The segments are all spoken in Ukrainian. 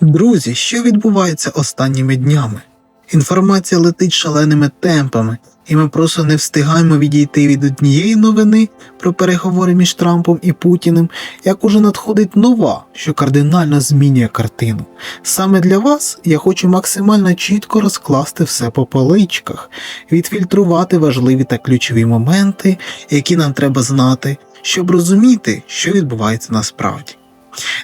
Друзі, що відбувається останніми днями? Інформація летить шаленими темпами, і ми просто не встигаємо відійти від однієї новини про переговори між Трампом і Путіним, як уже надходить нова, що кардинально змінює картину. Саме для вас я хочу максимально чітко розкласти все по поличках, відфільтрувати важливі та ключові моменти, які нам треба знати, щоб розуміти, що відбувається насправді.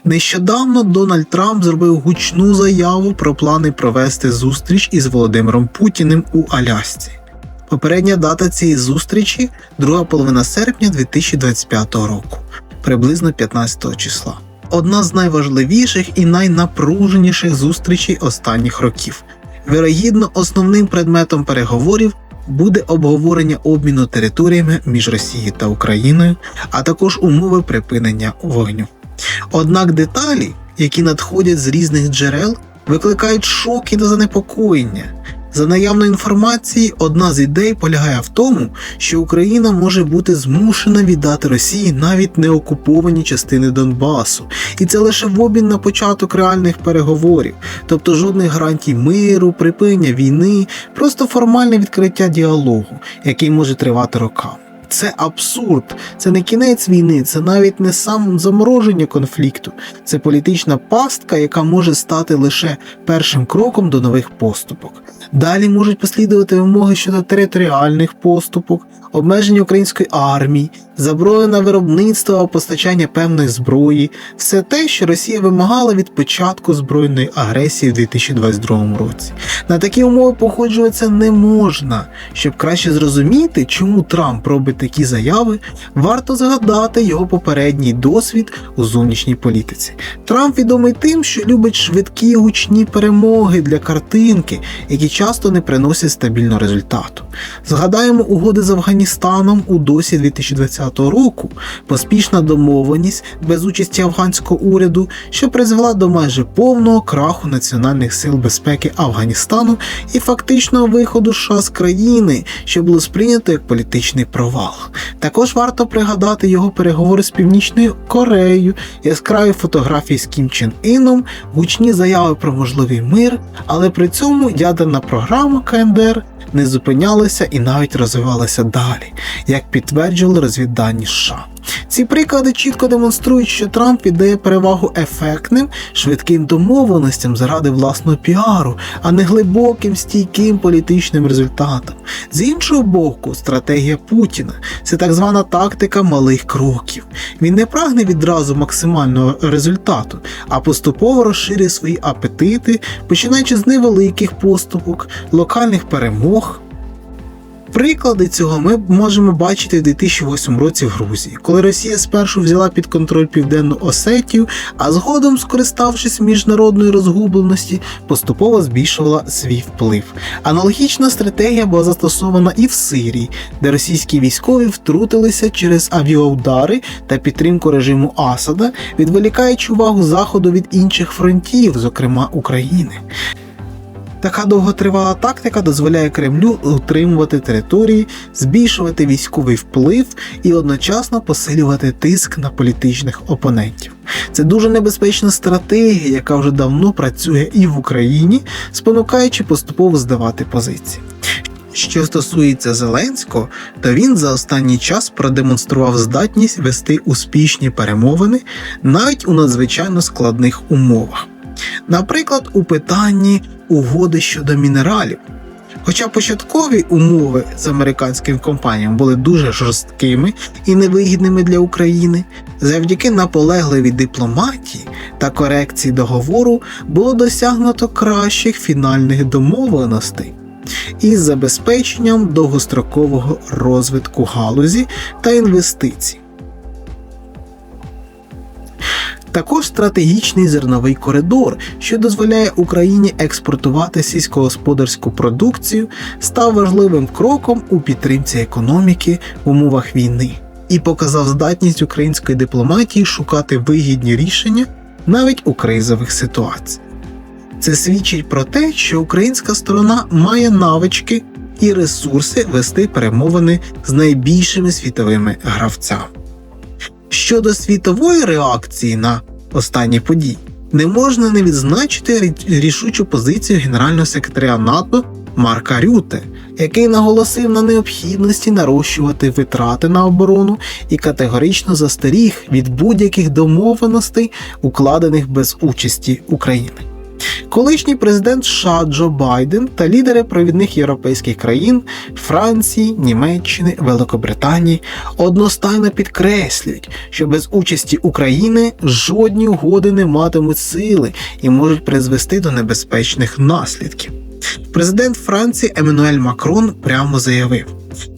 Нещодавно Дональд Трамп зробив гучну заяву про плани провести зустріч із Володимиром Путіним у Алясці. Попередня дата цієї зустрічі друга половина серпня 2025 року, приблизно 15 числа. Одна з найважливіших і найнапруженіших зустрічей останніх років. Вірогідно, основним предметом переговорів буде обговорення обміну територіями між Росією та Україною, а також умови припинення вогню. Однак деталі, які надходять з різних джерел, викликають шок і занепокоєння. За наявною інформацією, одна з ідей полягає в тому, що Україна може бути змушена віддати Росії навіть неокуповані частини Донбасу, і це лише в обмін на початок реальних переговорів, тобто жодних гарантій миру, припинення війни, просто формальне відкриття діалогу, який може тривати роками. Це абсурд, це не кінець війни, це навіть не сам замороження конфлікту, це політична пастка, яка може стати лише першим кроком до нових поступок. Далі можуть послідувати вимоги щодо територіальних поступок, обмеження української армії, заброю на виробництво або постачання певної зброї, все те, що Росія вимагала від початку збройної агресії в 2022 році. На такі умови походжуватися не можна. Щоб краще зрозуміти, чому Трамп робить такі заяви, варто згадати його попередній досвід у зовнішній політиці. Трамп відомий тим, що любить швидкі гучні перемоги для картинки, які часто не приносять стабільного результату. Згадаємо угоди з Афганістаном у досі 2020 року, поспішна домовленість без участі афганського уряду, що призвела до майже повного краху національних сил безпеки Афганістану і фактичного виходу США з країни, що було сприйнято як політичний провал. Також варто пригадати його переговори з Північною Кореєю, яскраві фотографії з Кім Чен Іном, гучні заяви про можливий мир, але при цьому ядерна програма КНДР не зупинялася і навіть розвивалася далі, як підтверджували розвіддані США. Ці приклади чітко демонструють, що Трамп віддає перевагу ефектним, швидким домовленостям заради власного піару, а не глибоким стійким політичним результатам. З іншого боку, стратегія Путіна це так звана тактика малих кроків. Він не прагне відразу максимального результату, а поступово розширює свої апетити, починаючи з невеликих поступок, локальних перемог. Приклади цього ми можемо бачити в 2008 році в Грузії, коли Росія спершу взяла під контроль Південну Осетію, а згодом, скориставшись міжнародної розгубленості, поступово збільшувала свій вплив. Аналогічна стратегія була застосована і в Сирії, де російські військові втрутилися через авіаудари та підтримку режиму Асада, відволікаючи увагу Заходу від інших фронтів, зокрема України. Така довготривала тактика дозволяє Кремлю утримувати території, збільшувати військовий вплив і одночасно посилювати тиск на політичних опонентів. Це дуже небезпечна стратегія, яка вже давно працює і в Україні, спонукаючи поступово здавати позиції. Що стосується Зеленського, то він за останній час продемонстрував здатність вести успішні перемовини навіть у надзвичайно складних умовах. Наприклад, у питанні угоди щодо мінералів. Хоча початкові умови з американським компаніям були дуже жорсткими і невигідними для України, завдяки наполегливій дипломатії та корекції договору було досягнуто кращих фінальних домовленостей із забезпеченням довгострокового розвитку галузі та інвестицій. Також стратегічний зерновий коридор, що дозволяє Україні експортувати сільськогосподарську продукцію, став важливим кроком у підтримці економіки в умовах війни і показав здатність української дипломатії шукати вигідні рішення навіть у кризових ситуаціях. Це свідчить про те, що українська сторона має навички і ресурси вести перемовини з найбільшими світовими гравцями. Щодо світової реакції на останні події, Не можна не відзначити рішучу позицію генерального секретаря НАТО Марка Рюте, який наголосив на необхідності нарощувати витрати на оборону і категорично застеріг від будь-яких домовленостей, укладених без участі України. Колишній президент США Джо Байден та лідери провідних європейських країн Франції, Німеччини, Великобританії одностайно підкреслюють, що без участі України жодні угоди не матимуть сили і можуть призвести до небезпечних наслідків. Президент Франції Еммануель Макрон прямо заявив,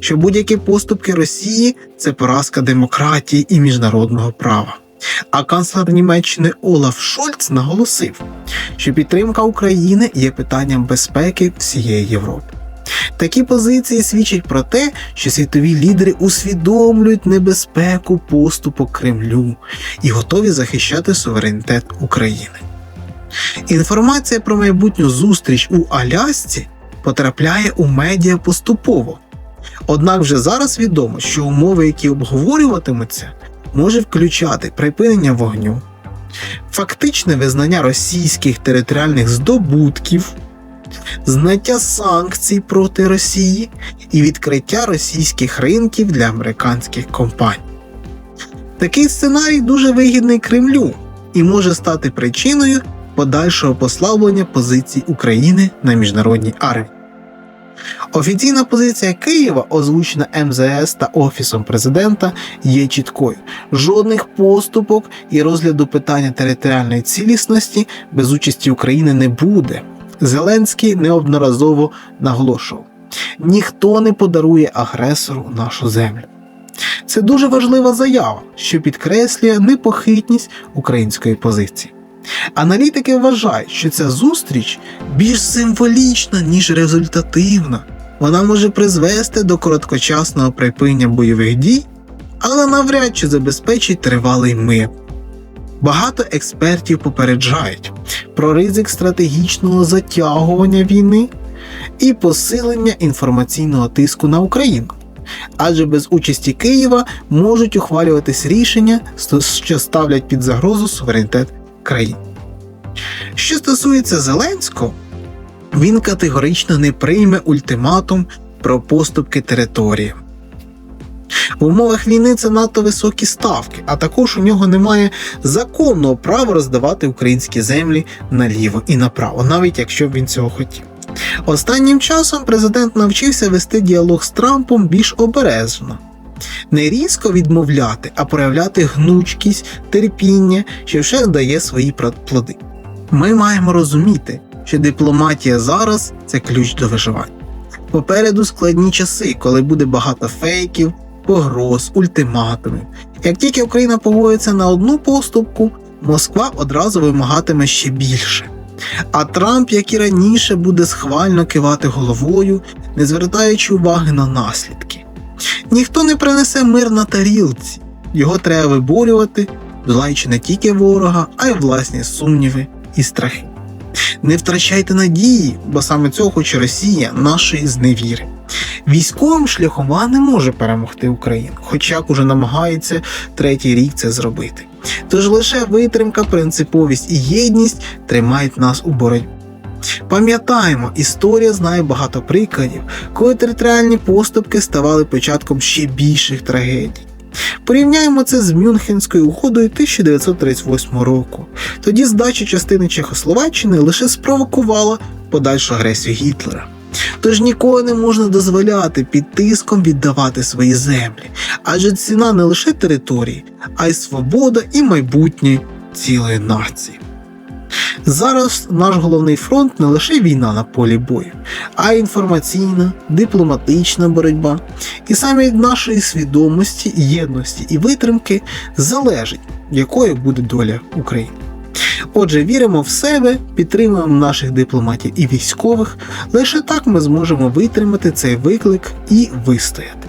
що будь-які поступки Росії це поразка демократії і міжнародного права. А канцлер Німеччини Олаф Шольц наголосив, що підтримка України є питанням безпеки всієї Європи. Такі позиції свідчать про те, що світові лідери усвідомлюють небезпеку поступок Кремлю і готові захищати суверенітет України. Інформація про майбутню зустріч у Алясці потрапляє у медіа поступово. Однак вже зараз відомо, що умови, які обговорюватимуться, може включати припинення вогню, фактичне визнання російських територіальних здобутків, зняття санкцій проти Росії і відкриття російських ринків для американських компаній. Такий сценарій дуже вигідний Кремлю і може стати причиною подальшого послаблення позицій України на міжнародній арені. Офіційна позиція Києва, озвучена МЗС та Офісом президента, є чіткою: жодних поступок і розгляду питання територіальної цілісності без участі України не буде. Зеленський неодноразово наголошував: ніхто не подарує агресору нашу землю. Це дуже важлива заява, що підкреслює непохитність української позиції. Аналітики вважають, що ця зустріч більш символічна, ніж результативна. Вона може призвести до короткочасного припинення бойових дій, але навряд чи забезпечить тривалий мир. Багато експертів попереджають про ризик стратегічного затягування війни і посилення інформаційного тиску на Україну. Адже без участі Києва можуть ухвалюватись рішення, що ставлять під загрозу суверенітет країн. Що стосується Зеленського, він категорично не прийме ультиматум про поступки території. В умовах війни це надто високі ставки, а також у нього немає законного права роздавати українські землі наліво і направо, навіть якщо б він цього хотів. Останнім часом президент навчився вести діалог з Трампом більш обережно, не різко відмовляти, а проявляти гнучкість, терпіння, що вже дає свої плоди. Ми маємо розуміти, що дипломатія зараз це ключ до виживання. Попереду складні часи, коли буде багато фейків, погроз, ультиматумів. Як тільки Україна погодиться на одну поступку, Москва одразу вимагатиме ще більше. А Трамп, як і раніше, буде схвально кивати головою, не звертаючи уваги на наслідки. Ніхто не принесе мир на тарілці, його треба виборювати, долаючи не тільки ворога, а й власні сумніви і страхи. Не втрачайте надії, бо саме цього хоче Росія нашої зневіри. Військовим шляхом вона не може перемогти Україну, хоча уже намагається третій рік це зробити. Тож лише витримка, принциповість і єдність тримають нас у боротьбі. Пам'ятаємо, історія знає багато прикладів, коли територіальні поступки ставали початком ще більших трагедій. Порівняємо це з Мюнхенською угодою 1938 року. Тоді здача частини Чехословаччини лише спровокувала подальшу агресію Гітлера. Тож ніколи не можна дозволяти під тиском віддавати свої землі, адже ціна не лише території, а й свобода і майбутнє цілої нації. Зараз наш головний фронт не лише війна на полі бою, а й інформаційна, дипломатична боротьба. І саме від нашої свідомості, єдності і витримки залежить, якою буде доля України. Отже, віримо в себе, підтримуємо наших дипломатів і військових. Лише так ми зможемо витримати цей виклик і вистояти.